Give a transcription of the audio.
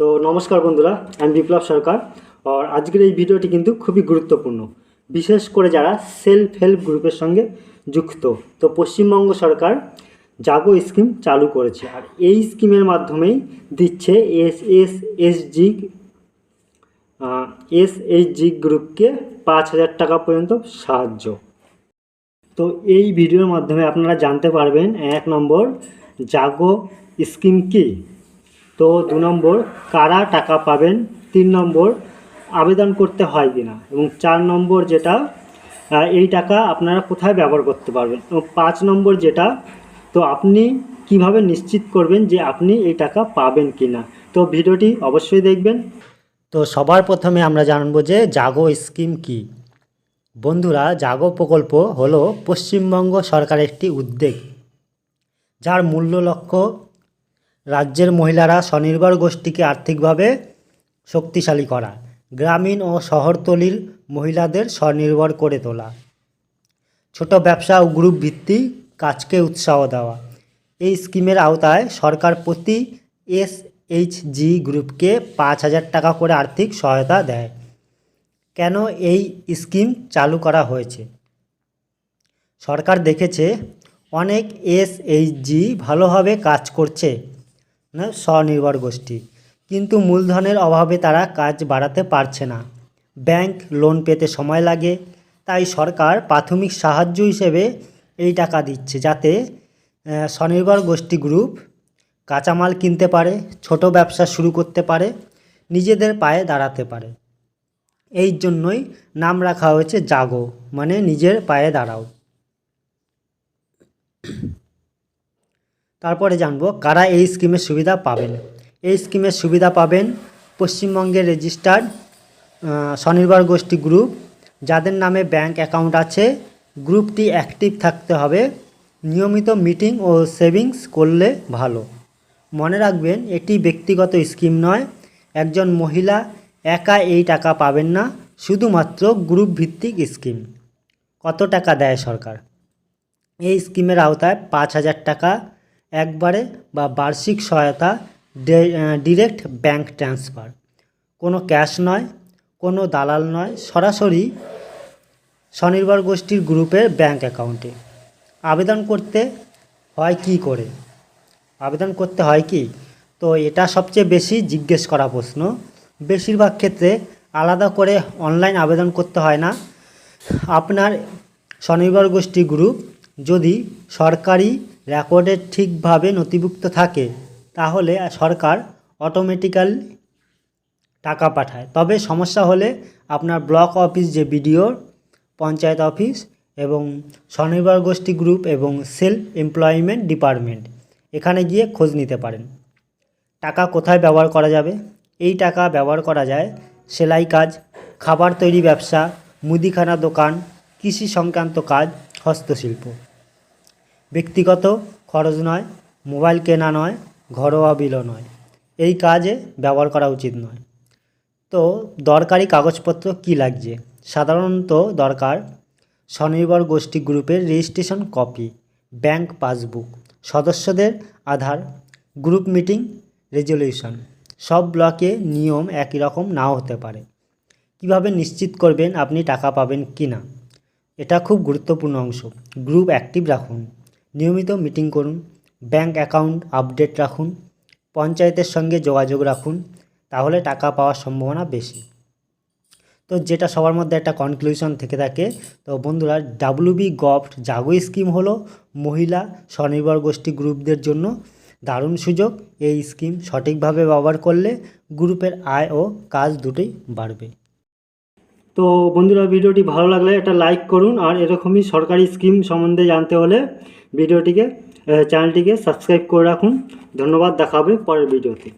তো নমস্কার বন্ধুরা, আমি বিপ্লব সরকার। আর আজকের এই ভিডিওটি কিন্তু খুবই গুরুত্বপূর্ণ। বিশেষ করে যারা সেলফ হেল্প গ্রুপের সঙ্গে যুক্ত। তো পশ্চিমবঙ্গ সরকার জাগো স্কিম চালু করেছে। আর এই স্কিমের মাধ্যমেই দিচ্ছে S S S G S H G গ্রুপকে পাঁচ হাজার টাকা পর্যন্ত সাহায্য। তো এই ভিডিওর মাধ্যমে আপনারা জানতে পারবেন এক নম্বর, জাগো স্কিম কী? তো দু নম্বর, কারা টাকা পাবেন? তিন নম্বর, আবেদন করতে হয় কিনা? এবং চার নম্বর যেটা এই টাকা আপনারা কোথায় ব্যবহার করতে পারবেন? এবং পাঁচ নম্বর যেটা, তো আপনি কীভাবে নিশ্চিত করবেন যে আপনি এই টাকা পাবেন কিনা? তো ভিডিওটি অবশ্যই দেখবেন। তো সবার প্রথমে আমরা জানব যে জাগো স্কিম কী? বন্ধুরা, জাগো প্রকল্প হলো পশ্চিমবঙ্গ সরকারের একটি উদ্যোগ, যার মূল্য লক্ষ্য রাজ্যের মহিলারা স্বনির্ভর গোষ্ঠীকে আর্থিকভাবে শক্তিশালী করা। গ্রামীণ ও শহরতলির মহিলাদের স্বনির্ভর করে তোলা। ছোট ব্যবসা ও গ্রুপ ভিত্তিক কাজকে উৎসাহ দেওয়া। এই স্কিমের আওতায় সরকার প্রতি এস এইচ জি গ্রুপকে পাঁচ হাজার টাকা করে আর্থিক সহায়তা দেয়। কেন এই স্কিম চালু করা হয়েছে? সরকার দেখেছে, অনেক এস এইচ জি ভালোভাবে কাজ করছে। স্বনির্ভর গোষ্ঠী। কিন্তু মূলধনের অভাবে তারা কাজ বাড়াতে পারছে না। ব্যাংক লোন পেতে সময় লাগে, তাই সরকার প্রাথমিক সাহায্য হিসেবে এই টাকা দিচ্ছে যাতে স্বনির্ভর গোষ্ঠী গ্রুপ কাঁচামাল কিনতে পারে, ছোট ব্যবসা শুরু করতে পারে, নিজেদের পায়ে দাঁড়াতে পারে। এই জন্যই নাম রাখা হয়েছে জাগো মানে নিজের পায়ে দাঁড়াও। তারপরে জানব কারা এই স্কিমের সুবিধা পাবেন। এই স্কিমের সুবিধা পাবেন পশ্চিমবঙ্গের রেজিস্টার্ড স্বনির্ভর গোষ্ঠী গ্রুপ, যাদের নামে ব্যাংক অ্যাকাউন্ট আছে। গ্রুপটি অ্যাক্টিভ থাকতে হবে, নিয়মিত মিটিং ও সেভিংস করলে ভালো। মনে রাখবেন, এটি ব্যক্তিগত স্কিম নয়, একজন মহিলা একা এই টাকা পাবেন না, শুধুমাত্র গ্রুপ ভিত্তিক স্কিম। কত টাকা দেয় সরকার? এই স্কিমের আওতায় পাঁচ হাজার টাকা একবারে বা বার্ষিক সহায়তা ডিরেক্ট ব্যাংক ট্রান্সফার কোনো ক্যাশ নয়, কোনো দালাল নয়, সরাসরি স্বনির্ভর গোষ্ঠীর গ্রুপের ব্যাংক অ্যাকাউন্টে আবেদন করতে হয় কি করে? আবেদন করতে হয় কি? তো এটা সবচেয়ে বেশি জিজ্ঞেস করা প্রশ্ন। বেশিরভাগ ক্ষেত্রে আলাদা করে অনলাইন আবেদন করতে হয় না। আপনার স্বনির্ভর গোষ্ঠী গ্রুপ যদি সরকারি রেকর্ডে ঠিকভাবে নথিভুক্ত থাকে, তাহলে সরকার অটোমেটিক্যাল টাকা পাঠায়। তবে সমস্যা হলে আপনার ব্লক অফিস যে বিডিওর পঞ্চায়েত অফিস এবং স্বনির্ভর গোষ্ঠী গ্রুপ এবং সেলফ এমপ্লয়মেন্ট ডিপার্টমেন্ট, এখানে গিয়ে খোঁজ নিতে পারেন। টাকা কোথায় ব্যবহার করা যাবে? এই টাকা ব্যবহার করা যায় সেলাই কাজ, খাবার তৈরি ব্যবসা, মুদিখানা দোকান, কৃষি সংক্রান্ত কাজ, হস্তশিল্প। ব্যক্তিগত খরচ নয়, মোবাইল কেনা নয়, ঘরোয়া বিলও নয়। এই কাজে ব্যবহার করা উচিত নয়। তো দরকারি কাগজপত্র কি লাগছে? সাধারণত দরকার স্বনির্ভর গোষ্ঠী গ্রুপের রেজিস্ট্রেশন কপি, ব্যাংক পাসবুক, সদস্যদের আধার, গ্রুপ মিটিং রেজলিউশন সব ব্লকে নিয়ম একই রকম নাও হতে পারে। কীভাবে নিশ্চিত করবেন আপনি টাকা পাবেন কি না এটা খুব গুরুত্বপূর্ণ অংশ। গ্রুপ অ্যাক্টিভ রাখুন। নিয়মিত মিটিং করুন, ব্যাংক অ্যাকাউন্ট আপডেট রাখুন, পঞ্চায়েতের সঙ্গে যোগাযোগ রাখুন, তাহলে টাকা পাওয়ার সম্ভাবনা বেশি। তো যেটা সবার মধ্যে একটা কনক্লুশন থেকে থাকে, তো বন্ধুরা ডাব্লিউবি গভট জাগো স্কিম হলো মহিলা স্বনির্ভর গোষ্ঠী গ্রুপদের জন্য দারুণ সুযোগ। এই স্কিম সঠিকভাবে ব্যবহার করলে গ্রুপের আয় ও কাজ দুটোই বাড়বে। তো বন্ধুরা, ভিডিওটি ভালো লাগলে এটা লাইক করুন আর এরকমই সরকারি স্কিম সম্বন্ধে জানতে হলে ভিডিওটিকে চ্যানেলটিকে সাবস্ক্রাইব করে রাখুন। ধন্যবাদ দেখাবে পরের ভিডিওতে।